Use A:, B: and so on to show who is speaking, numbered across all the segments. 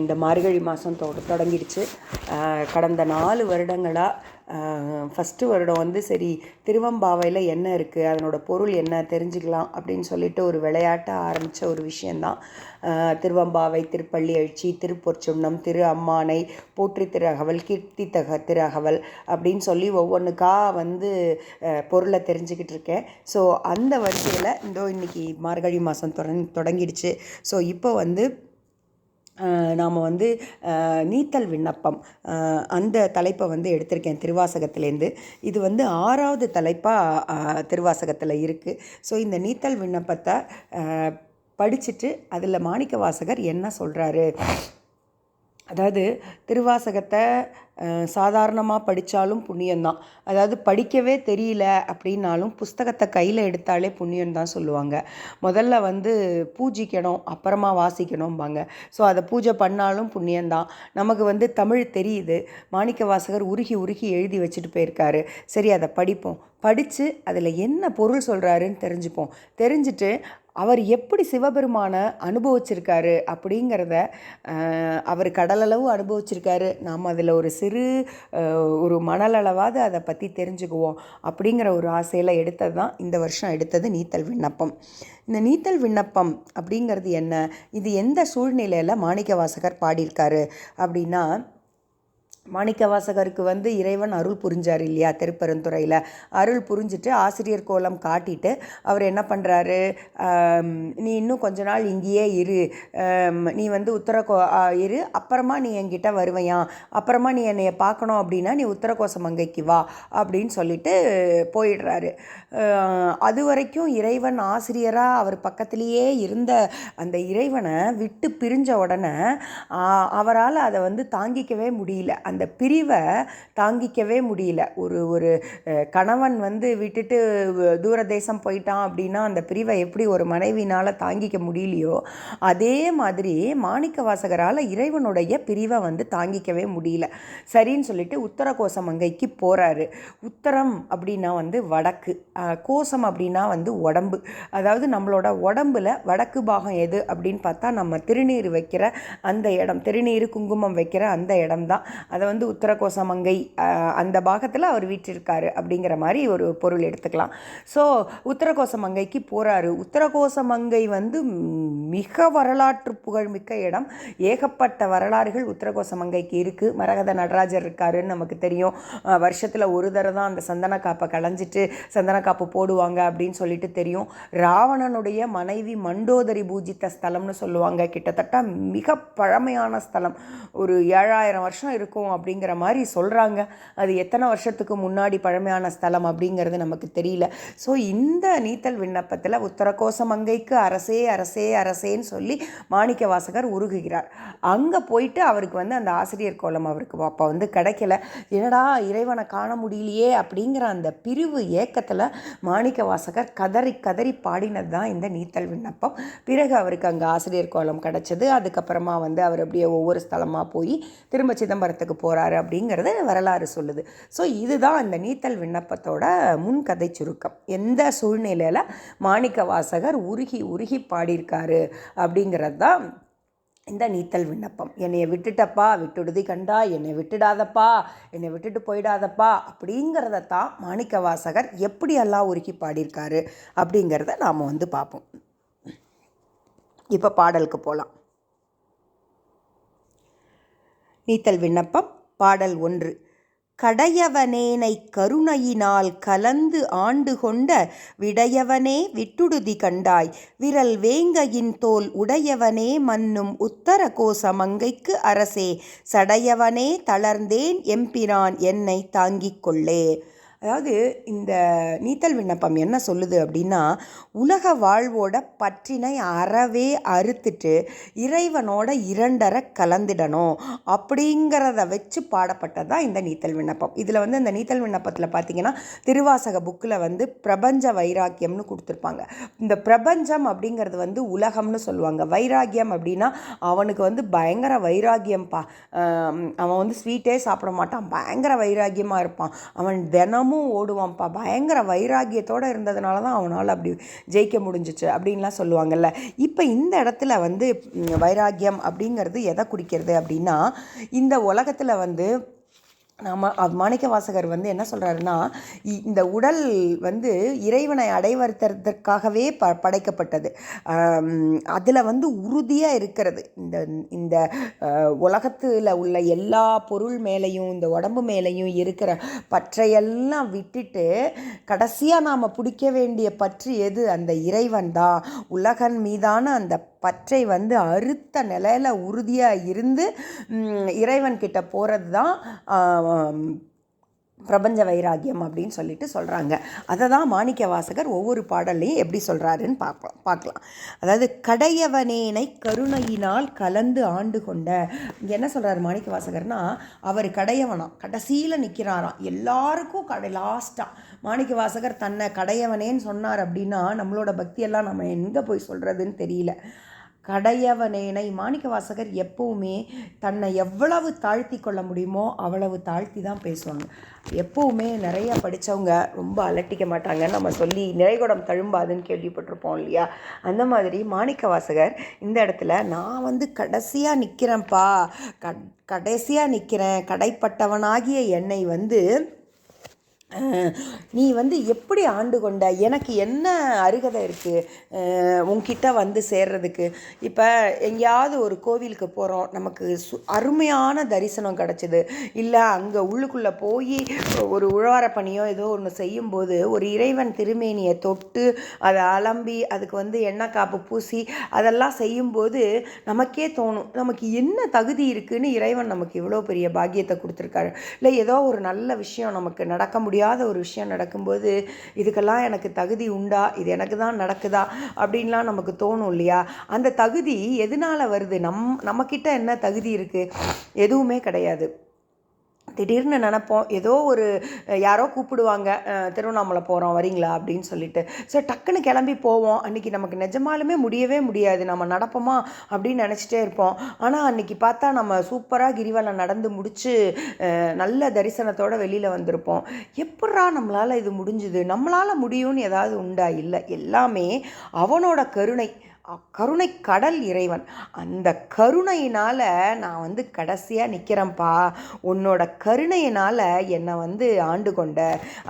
A: இந்த மார்கழி மாதம் தொ தொடங்கிடுச்சு. கடந்த நாலு வருடங்களாக ஃபஸ்ட்டு வருடம் வந்து சரி திருவம்பாவையில் என்ன இருக்குது அதனோட பொருள் என்ன தெரிஞ்சுக்கலாம் அப்படின்னு சொல்லிட்டு ஒரு விளையாட்டாக ஆரம்பித்த ஒரு விஷயந்தான் திருவம்பாவை திருப்பள்ளி எழுச்சி திருப்பொற்சுண்ணம் திரு அம்மானை போற்றி திரு அகவல் கீர்த்தி தக திரு அகவல் அப்படின்னு சொல்லி ஒவ்வொன்றுக்கா வந்து பொருளை தெரிஞ்சுக்கிட்டு இருக்கேன். ஸோ அந்த வரிசையில் இந்தோ இன்றைக்கி மார்கழி மாதம் தொடங் தொடங்கிடுச்சு. ஸோ இப்போ வந்து நாம் வந்து நீத்தல் விண்ணப்பம் அந்த தலைப்பை வந்து எடுத்திருக்கேன் திருவாசகத்திலேருந்து இது வந்து ஆறாவது தலைப்பாக திருவாசகத்தில் இருக்குது ஸோ இந்த நீத்தல் விண்ணப்பத்தை படிச்சுட்டு அதில் மாணிக்க வாசகர் என்ன சொல்கிறாரு அதாவது திருவாசகத்தை சாதாரணமாக படித்தாலும் புண்ணியம்தான். அதாவது படிக்கவே தெரியல அப்படின்னாலும் புஸ்தகத்தை கையில் எடுத்தாலே புண்ணியம் தான் சொல்லுவாங்க. முதல்ல வந்து பூஜிக்கணும் அப்புறமா வாசிக்கணும்பாங்க. ஸோ அதை பூஜை பண்ணாலும் புண்ணியம்தான். நமக்கு வந்து தமிழ் தெரியுது. மாணிக்க வாசகர் உருகி உருகி எழுதி வச்சுட்டு போயிருக்காரு. சரி அதை படிப்போம். படித்து அதில் என்ன பொருள் சொல்கிறாருன்னு தெரிஞ்சுப்போம். தெரிஞ்சுட்டு அவர் எப்படி சிவபெருமானை அனுபவிச்சிருக்காரு அப்படிங்கிறத அவர் கடலளவு அனுபவிச்சிருக்காரு. நாம் அதில் ஒரு சிறு ஒரு மணலளவாவது அதை பற்றி தெரிஞ்சுக்குவோம் அப்படிங்கிற ஒரு ஆசையில் எடுத்தது தான் இந்த வருஷம் எடுத்தது நீத்தல் விண்ணப்பம். இந்த நீத்தல் விண்ணப்பம் அப்படிங்கிறது என்ன? இது எந்த சூழ்நிலையில் மாணிக்க வாசகர் பாடியிருக்காரு அப்படின்னா மாணிக்க வாசகருக்கு வந்து இறைவன் அருள் புரிஞ்சார் இல்லையா திருப்பெருந்துறையில். அருள் புரிஞ்சிட்டு ஆசிரியர் கோலம் காட்டிட்டு அவர் என்ன பண்ணுறாரு நீ இன்னும் கொஞ்ச நாள் இங்கேயே இரு. நீ வந்து உத்தர கோ இரு. அப்புறமா நீ என்கிட்ட வருவையா? அப்புறமா நீ என்னை பார்க்கணும் அப்படின்னா நீ உத்தரகோச மங்கைக்கு வா அப்படின்னு சொல்லிட்டு போயிடுறாரு. அது வரைக்கும் இறைவன் ஆசிரியராக அவர் பக்கத்திலேயே இருந்த அந்த இறைவனை விட்டு பிரிஞ்ச உடனே அவரால் அதை வந்து தாங்கிக்கவே முடியல. அந்த பிரிவை தாங்கிக்கவே முடியல. ஒரு ஒரு கணவன் வந்து விட்டுட்டு தூரதேசம் தூர தேசம் போயிட்டான் அப்படின்னா அந்த பிரிவை எப்படி ஒரு மனைவினால் தாங்கிக்க முடியலையோ அதே மாதிரி மாணிக்க வாசகரால் இறைவனுடைய பிரிவை வந்து தாங்கிக்கவே முடியல. சரின்னு சொல்லிட்டு உத்தர கோசம் அங்கைக்கு போகிறாரு உத்தரம் அப்படின்னா வந்து வடக்கு கோசம் அப்படின்னா வந்து உடம்பு. அதாவது நம்மளோட உடம்புல வடக்கு பாகம் எது அப்படின்னு பார்த்தா நம்ம திருநீர் வைக்கிற அந்த இடம் திருநீர் குங்குமம் வைக்கிற அந்த இடம் தான் அதை வந்து உத்தரகோச மங்கை அந்த பாகத்தில் அவர் வீற்றிருக்காரு அப்படிங்கிற மாதிரி ஒரு பொருள் எடுத்துக்கலாம். ஸோ உத்தரகோச மங்கைக்கு போகிறாரு உத்தரகோச மங்கை வந்து மிக வரலாற்று புகழ்மிக்க இடம். ஏகப்பட்ட வரலாறுகள் உத்தரகோச மங்கைக்கு இருக்குது மரகத நடராஜர் இருக்காருன்னு நமக்கு தெரியும். வருஷத்தில் ஒரு தடவை தான் அந்த சந்தன காப்பை களைஞ்சிட்டு சந்தன காப்பு போடுவாங்க அப்படின்னு சொல்லிட்டு தெரியும். ராவணனுடைய மனைவி மண்டோதரி பூஜித்த ஸ்தலம்னு சொல்லுவாங்க. கிட்டத்தட்ட மிக பழமையான ஸ்தலம். ஒரு ஏழாயிரம் வருஷம் இருக்கும் அப்படிங்கிற மாதிரி சொல்கிறாங்க அது எத்தனை வருஷத்துக்கு முன்னாடி பழமையான ஸ்தலம் அப்படிங்கிறது நமக்கு தெரியல. ஸோ இந்த நீத்தல் விண்ணப்பத்தில் உத்தரகோச மங்கைக்கு அரசே அரசே அரசேன்னு சொல்லி மாணிக்க வாசகர் உருகுகிறார். அங்கே போயிட்டு அவருக்கு வந்து அந்த ஆசிரியர் கோலம் அவருக்கு அப்போ வந்து கிடைக்கல. என்னடா இறைவனை காண முடியலையே அப்படிங்கிற அந்த பிரிவு ஏக்கத்தில் மாணிக்க வாசகர் கதறி கதறி பாடினது தான் இந்த நீத்தல் விண்ணப்பம். பிறகு அவருக்கு அங்கே ஆசிரியர் கோலம் கிடச்சது. அதுக்கப்புறமா வந்து அவர் அப்படியே ஒவ்வொரு ஸ்தலமாக போய் திரும்ப சிதம்பரத்துக்கு போகிறாரு அப்படிங்கிறது வரலாறு சொல்லுது. ஸோ இதுதான் இந்த நீத்தல் விண்ணப்பத்தோட முன்கதை சுருக்கம். எந்த சூழ்நிலையில் மாணிக்க வாசகர் உருகி உருகி பாடியிருக்காரு அப்படிங்கிறது தான் இந்த நீத்தல் விண்ணப்பம். என்னையை விட்டுட்டப்பா விட்டுடுதி கண்டா என்னை விட்டுடாதப்பா என்னை விட்டுட்டு போயிடாதப்பா அப்படிங்கிறத தான் மாணிக்க வாசகர் எப்படியெல்லாம் உருக்கி பாடியிருக்காரு அப்படிங்கிறத நாம் வந்து பார்ப்போம். இப்போ பாடலுக்கு போகலாம் நீத்தல் விண்ணப்பம் பாடல் ஒன்று. கடையவனேனை கருணையினால் கலந்து ஆண்டு கொண்ட விடையவனே விட்டுடுதி கண்டாய். விரல் வேங்கையின் தோல் உடையவனே மன்னும் உத்தர கோச மங்கைக்கு அரசே. சடையவனே தளர்ந்தேன் எம்பிரான் என்னை தாங்கிக் கொள்ளே. அதாவது இந்த நீத்தல் விண்ணப்பம் என்ன சொல்லுது அப்படின்னா உலக வாழ்வோட பற்றினை அறவே அறுத்துட்டு இறைவனோட இரண்டரை கலந்துடணும் அப்படிங்கிறத வச்சு பாடப்பட்டது தான் இந்த நீத்தல் விண்ணப்பம். இதில் வந்து இந்த நீத்தல் விண்ணப்பத்தில் பார்த்தீங்கன்னா திருவாசக புக்கில் வந்து பிரபஞ்ச வைராக்கியம்னு கொடுத்துருப்பாங்க. இந்த பிரபஞ்சம் அப்படிங்கிறது வந்து உலகம்னு சொல்லுவாங்க. வைராக்கியம் அப்படின்னா அவனுக்கு வந்து பயங்கர வைராக்கியம்ப்பா அவன் வந்து ஸ்வீட்டே சாப்பிட மாட்டான். பயங்கர வைராக்கியமாக இருப்பான். அவன் தினமும் தினமும் ஓடுவான்ப்பா. பயங்கர வைராகியத்தோடு இருந்ததுனால தான் அவனால் அப்படி ஜெயிக்க முடிஞ்சிச்சு அப்படின்லாம் சொல்லுவாங்கல்ல. இப்போ இந்த இடத்துல வந்து வைராகியம் அப்படிங்கிறது எதை குறிக்கிறது அப்படின்னா இந்த உலகத்தில் வந்து நாம மாணிக்க வாசகர் வந்து என்ன சொல்கிறாருன்னா இந்த உடல் வந்து இறைவனை அடைவதற்காகவே ப படைக்கப்பட்டது. அதில் வந்து உறுதியாக இருக்கிறது. இந்த இந்த உலகத்தில் உள்ள எல்லா பொருள் மேலேயும் இந்த உடம்பு மேலேயும் இருக்கிற பற்றையெல்லாம் விட்டுட்டு கடைசியாக நாம் பிடிக்க வேண்டிய பற்று எது? அந்த இறைவன் தான். உலகன் மீதான அந்த பற்றை வந்து அறுத்த நிலையில் உறுதியாக இருந்து இறைவன்கிட்ட போகிறது தான் பிரபஞ்ச வைராகியம் அப்படின்னு சொல்லிட்டு சொல்கிறாங்க அதை தான் மாணிக்க வாசகர் ஒவ்வொரு பாடல்லையும் எப்படி சொல்கிறாருன்னு பார்க்கலாம் பார்க்கலாம். அதாவது கடையவனேனை கருணையினால் கலந்து ஆண்டு கொண்ட இங்கே என்ன சொல்கிறாரு மாணிக்க வாசகர்னா அவர் கடையவனாம் கடைசியில் நிற்கிறாராம் எல்லாருக்கும் கடை லாஸ்ட்டாக மாணிக்க வாசகர் தன்னை கடையவனேன்னு சொன்னார் அப்படின்னா நம்மளோட பக்தியெல்லாம் நம்ம எங்கே போய் சொல்கிறதுன்னு தெரியல. கடையவனேனை மாணிக்க வாசகர் எப்போவுமே தன்னை எவ்வளவு தாழ்த்தி கொள்ள முடியுமோ அவ்வளவு தாழ்த்தி தான் பேசுவாங்க. எப்போவுமே நிறைய படித்தவங்க ரொம்ப அலட்டிக்க மாட்டாங்க. நம்ம சொல்லி நிறைகுடம் தழும்பாதுன்னு கேள்விப்பட்டிருப்போம் இல்லையா? அந்த மாதிரி மாணிக்க வாசகர் இந்த இடத்துல நான் வந்து கடைசியாக நிற்கிறேன்ப்பா க கடைசியாக நிற்கிறேன் கடைப்பட்டவனாகிய என்னை வந்து நீ வந்து எப்படி ஆண்டு கொண்ட? எனக்கு என்ன அருகதை இருக்குது உன்கிட்ட வந்து சேர்றதுக்கு. இப்போ எங்கேயாவது ஒரு கோவிலுக்கு போகிறோம் நமக்கு சு அருமையான தரிசனம் கிடச்சிது. இல்லை அங்கே உள்ளுக்குள்ளே போய் ஒரு உழவார பணியோ ஏதோ ஒன்று செய்யும்போது ஒரு இறைவன் திருமேனியை தொட்டு அதை அலம்பி அதுக்கு வந்து எண்ணெய் காப்பு பூசி அதெல்லாம் செய்யும்போது நமக்கே தோணும் நமக்கு என்ன தகுதி இருக்குதுன்னு இறைவன் நமக்கு இவ்வளோ பெரிய பாக்கியத்தை கொடுத்துருக்காரு. இல்லை ஏதோ ஒரு நல்ல விஷயம் நமக்கு நடக்க முடியும். முடியாத ஒரு விஷயம் நடக்கும்போது இதுக்கெல்லாம் எனக்கு தகுதி உண்டா? இது எனக்கு தான் நடக்குதா? அப்படின்லாம் நமக்கு தோணும் இல்லையா? அந்த தகுதி எதனால வருது? நம் நம்மக்கிட்ட என்ன தகுதி இருக்குது எதுவுமே கிடையாது. திடீர்னு நினப்போம் ஏதோ ஒரு யாரோ கூப்பிடுவாங்க திருவண்ணாமலை போகிறோம் வரீங்களா? அப்படின்னு சொல்லிட்டு. ஸோ டக்குன்னு கிளம்பி போவோம். அன்றைக்கி நமக்கு நிஜமாலுமே முடியவே முடியாது. நம்ம நடப்போமா? அப்படின்னு நினச்சிட்டே இருப்போம். ஆனால் அன்றைக்கி பார்த்தா நம்ம சூப்பராக கிரிவலம் நடந்து முடித்து நல்ல தரிசனத்தோட வெளியில் வந்திருப்போம். எப்பட்றா நம்மளால் இது முடிஞ்சுது? நம்மளால் முடியும்னு ஏதாவது உண்டா? இல்லை. எல்லாமே அவனோட கருணை. கருணை கடல் இறைவன். அந்த கருணையினால் நான் வந்து கடைசியாக நிற்கிறேன்ப்பா உன்னோட கருணையினால் என்னை வந்து ஆண்டு கொண்ட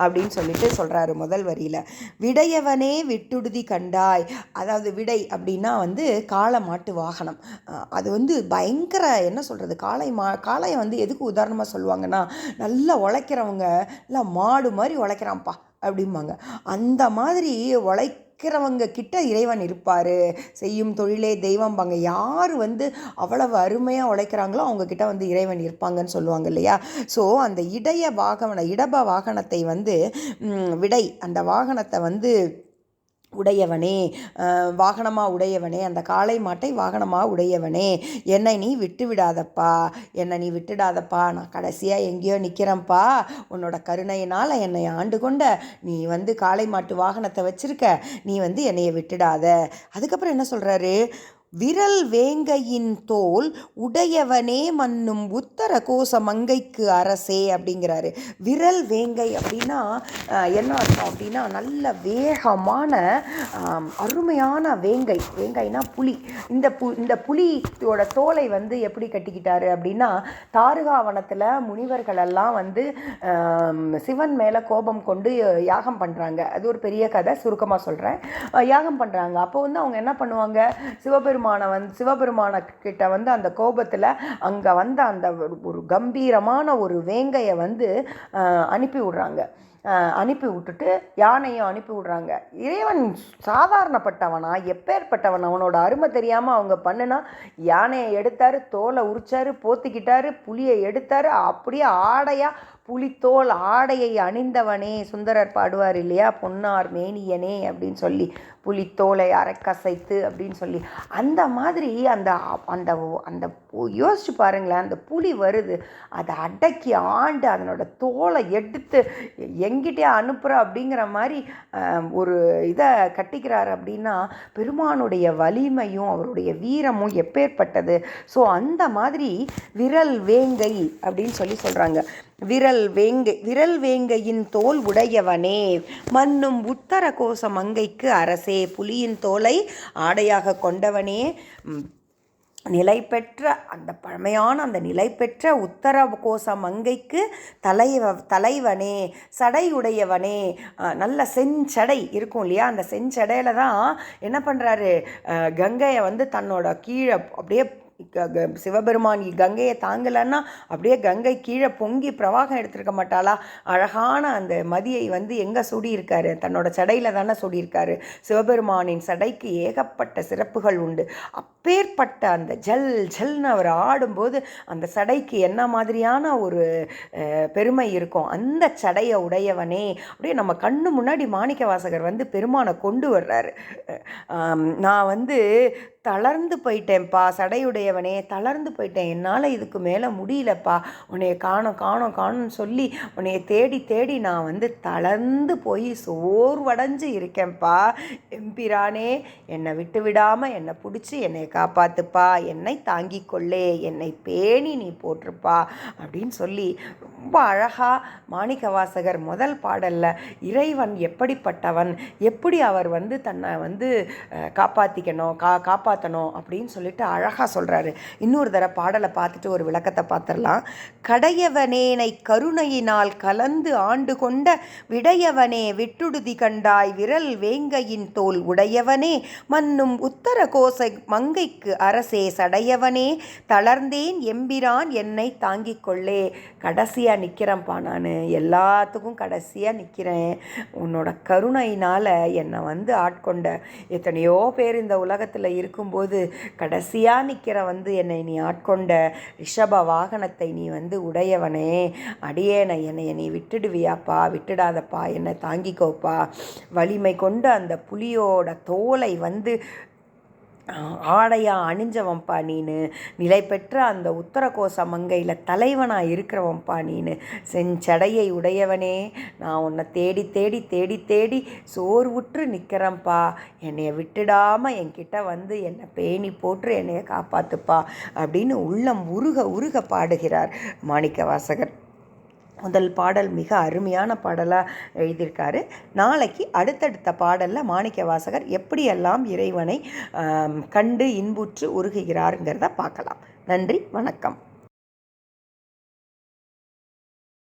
A: அப்படின்னு சொல்லிட்டு சொல்கிறாரு முதல் வரியில். விடையவனே விட்டுடுதி கண்டாய். அதாவது விடை அப்படின்னா வந்து காளை மாட்டு வாகனம். அது வந்து பயங்கர என்ன சொல்கிறது காளை மா காளையை வந்து எதுக்கு உதாரணமாக சொல்லுவாங்கன்னா நல்லா உழைக்கிறவங்க நல்லா மாடு மாதிரி உழைக்கிறான்ப்பா அப்படிம்பாங்க. அந்த மாதிரி உழை இருக்கிறவங்க கிட்ட இறைவன் இருப்பார் செய்யும் தொழிலே தெய்வம்பாங்க யார் வந்து அவ்வளவு அருமையாக உழைக்கிறாங்களோ அவங்கக்கிட்ட வந்து இறைவன் இருப்பாங்கன்னு சொல்லுவாங்க இல்லையா? ஸோ அந்த இடைய வாகன இடப வாகனத்தை வந்து விடை அந்த வாகனத்தை வந்து உடையவனே வாகனமாக உடையவனே அந்த காளை மாட்டை வாகனமாக உடையவனே என்னை நீ விட்டு விடாதப்பா என்னை நீ விட்டுடாதப்பா நான் கடைசியாக எங்கேயோ நிற்கிறேன்ப்பா உன்னோட கருணையினால் என்னை ஆண்டு கொண்ட நீ வந்து காளை மாட்டு வாகனத்தை வச்சிருக்க நீ வந்து என்னையை விட்டுடாத. அதுக்கப்புறம் என்ன சொல்கிறாரு விரல் வேங்கையின் தோல் உடையவனே மன்னும் உத்தர கோச மங்கைக்கு அரசே அப்படிங்கிறாரு. விரல் வேங்கை அப்படின்னா என்ன அர்த்தம் அப்படின்னா நல்ல வேகமான அருமையான வேங்கை. வேங்கைனா புலி. இந்த பு இந்த புலியோட தோலை வந்து எப்படி கட்டிக்கிட்டாரு அப்படின்னா தாருகாவனத்தில் முனிவர்களெல்லாம் வந்து சிவன் மேலே கோபம் கொண்டு யாகம் பண்ணுறாங்க அது ஒரு பெரிய கதை சுருக்கமாக சொல்கிறேன் யாகம் பண்ணுறாங்க அப்போ வந்து அவங்க என்ன பண்ணுவாங்க? சிவபெருமானை வந்து சிவபெருமான கிட்ட வந்து அந்த கோபத்தில் அங்கே வந்த அந்த ஒரு- கம்பீரமான ஒரு வேங்கையை வந்து அனுப்பி விடுறாங்க. அனுப்பி விட்டுட்டு யானையும் அனுப்பி விடுறாங்க. இறைவன் சாதாரணப்பட்டவனா எப்பேற்பட்டவன்? அவனோட அருமை தெரியாமல் அவங்க பண்ணுனா யானையை எடுத்தார் தோலை உரிச்சாரு போத்திக்கிட்டாரு புலியை எடுத்தாரு அப்படியே ஆடையாக புலித்தோல் ஆடையை அணிந்தவனே சுந்தரர் பாடுவார் இல்லையா? பொன்னார் மேனியனே அப்படின்னு சொல்லி புலித்தோலை அரைக்கசைத்து அப்படின்னு சொல்லி. அந்த மாதிரி அந்த அந்த அந்த யோசிச்சு பாருங்களேன் அந்த புலி வருது. அதை அடக்கி ஆண்டு அதனோட தோலை எடுத்து எங்கிட்டே அனுப்புகிற அப்படிங்கிற மாதிரி ஒரு இதை கட்டிக்கிறார் அப்படின்னா பெருமானுடைய வலிமையும் அவருடைய வீரமும் எப்பேற்பட்டது? ஸோ அந்த மாதிரி விரல் வேங்கை அப்படின்னு சொல்லி சொல்கிறாங்க விரல் வேங்கை விரல் வேங்கையின் தோல் உடையவனே. மன்னும் உத்தர கோச மங்கைக்கு அரசே. புலியின் தோலை ஆடையாக கொண்டவனே. நிலை பெற்ற அந்த பழமையான அந்த நிலை பெற்ற உத்தர கோச மங்கைக்கு தலைவ தலைவனே சடையுடையவனே. நல்ல செஞ்சடை இருக்கும் இல்லையா? அந்த செஞ்சடையில தான் என்ன பண்ணுறாரு கங்கையை வந்து தன்னோட கீழே அப்படியே சிவபெருமான் கங்கையை தாங்கலைன்னா அப்படியே கங்கை கீழே பொங்கி பிரவாகம் எடுத்திருக்க மாட்டாளா? அழகான அந்த மதியை வந்து எங்கே சூடியிருக்காரு? தன்னோட சடையில் தானே சூடியிருக்காரு. சிவபெருமானின் சடைக்கு ஏகப்பட்ட சிறப்புகள் உண்டு. அப்பேற்பட்ட அந்த ஜல் ஜல்னு அவர் ஆடும்போது அந்த சடைக்கு என்ன மாதிரியான ஒரு பெருமை இருக்கும்? அந்த சடையை உடையவனே. அப்படியே நம்ம கண்ணு முன்னாடி மாணிக்க வாசகர் வந்து பெருமானை கொண்டு வர்றாரு. நான் வந்து தளர்ந்து போயிட்டேன்ப்பா சடையுடையவனே தளர்ந்து போயிட்டேன். என்னால் இதுக்கு மேலே முடியலப்பா. உன்னைய காணோம் காணோம் காணும்னு சொல்லி உன்னைய தேடி தேடி நான் வந்து தளர்ந்து போய் சோர்வடைஞ்சு இருக்கேன்ப்பா. எம்பிரானே என்னை விட்டு விடாமல் என்னை பிடிச்சி என்னை காப்பாத்துப்பா. என்னை தாங்கி கொள்ளே. என்னை பேணி நீ போட்டிருப்பா அப்படின்னு சொல்லி ரொம்ப அழகாக மாணிக்கவாசகர் முதல் பாடலில் இறைவன் எப்படிப்பட்டவன் எப்படி அவர் வந்து தன்னை வந்து காப்பாற்றிக்கணும் கா காப்பாற்றணும் அப்படின்னு சொல்லிட்டு அழகாக சொல்கிறாரு இன்னொரு தடவை பாடலை பார்த்துட்டு ஒரு விளக்கத்தை பார்த்துடலாம். கடையவனேனை கருணையினால் கலந்து ஆண்டு கொண்ட விடையவனே விட்டுடுதி கண்டாய் விரல் வேங்கையின் தோல் உடையவனே மன்னும் உத்தர கோசை மங்கைக்கு அரசே சடையவனே தளர்ந்தேன் எம்பிரான் என்னை தாங்கிக் கொள்ளே. கடைசியாக நிற்கிறேன்ப்பா நான். எல்லாத்துக்கும் கடைசியாக நிற்கிறேன் உன்னோட கருணையினால் என்னை வந்து ஆட்கொண்ட எத்தனையோ பேர் இந்த உலகத்தில் இருக்கும் இருக்கும்போது கடைசியாக நிற்கிற வந்து என்னை நீ ஆட்கொண்ட ரிஷப வாகனத்தை நீ வந்து உடையவனே. அடியேனை என்னை நீ விட்டுடுவியாப்பா விட்டுடாதப்பா என்னை தாங்கிக்கோப்பா. வலிமை கொண்டு அந்த புலியோட தோலை வந்து ஆடையாக அணிஞ்சவன்ப்பா நீனு. நிலை பெற்ற அந்த உத்தரகோச மங்கையில் தலைவனாக இருக்கிறவன்ப்பா நீனு. செஞ்சடையை உடையவனே. நான் உன்னை தேடி தேடி தேடி தேடி சோர்வுற்று நிற்கிறேன்ப்பா என்னைய விட்டுடாமல் என்கிட்ட வந்து என்னை பேணி போட்டு என்னைய காப்பாற்றுப்பா அப்படின்னு உள்ளம் உருக உருக பாடுகிறார் மாணிக்க வாசகர் முதல் பாடல் மிக அருமையான பாடலாக எழுதியிருக்காரு. நாளைக்கு அடுத்தடுத்த பாடலில் மாணிக்க வாசகர் எப்படியெல்லாம் இறைவனை கண்டு இன்புற்று உருகுகிறாருங்கிறத பார்க்கலாம். நன்றி வணக்கம்.